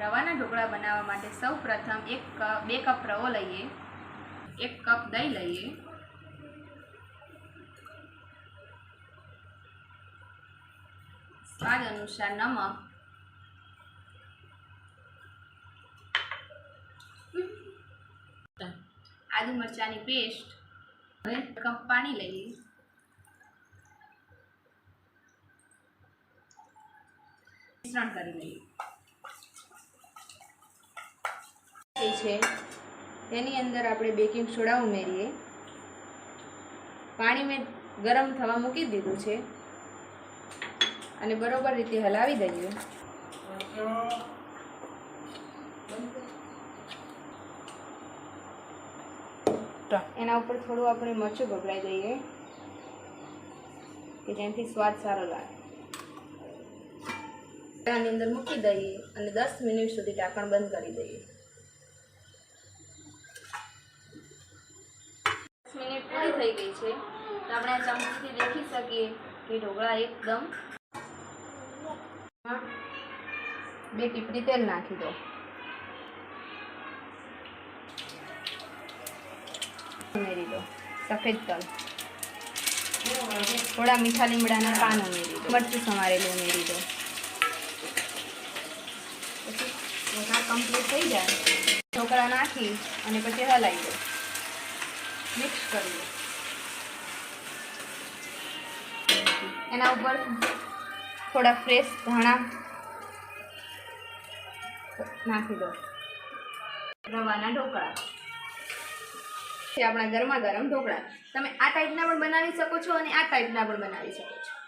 રવાના ઢોકળા બનાવવા માટે સૌ પ્રથમ એક કપ બે કપ રવો લઈએ. એક કપ દહીં લઈએ. સ્વાદ અનુસાર નમક. આદુ મરચાંની પેસ્ટ. કપ પાણી લઈએ. મિશ્રણ કરી લઈએ. છે. તેની અંદર આપણે બેકિંગ સોડા ઉમેરીએ. પાણી મેં ગરમ થવા મૂકી દીધું છે. અને બરોબર રીતે હલાવી દઈએ. એના ઉપર થોડું આપણે મરચું ગભરાઈ દઈએ, કે જેનાથી સ્વાદ સારો લાગે. આની અંદર મૂકી દઈએ અને દસ મિનિટ સુધી ઢાંકણ બંધ કરી દઈએ દસ મિનિટ પૂરી થઈ ગઈ છે. તો આપણે ચમચીથી દેખી શકીએ કે ઢોકળા એકદમ બે ટીપડી તેલ નાખી દો. ઉમેરી દો. સફેદ તલ. થોડા મીઠા લીમડાના પાન ઉમેરી દો. મરચું સમારેલું ઉમેરી દો. પછી કમ્પ્લીટ થઈ જાય. ઢોકળા નાખી અને પછી હલાવી દો. મિક્સ કરી દો. એના ઉપર થોડા ફ્રેશ ધાણા નાખી દો રવાના ઢોકળા. છે આપણા ગરમા ગરમ ઢોકળા. તમે આ ટાઈપના પણ બનાવી શકો છો અને આ ટાઈપના પણ બનાવી શકો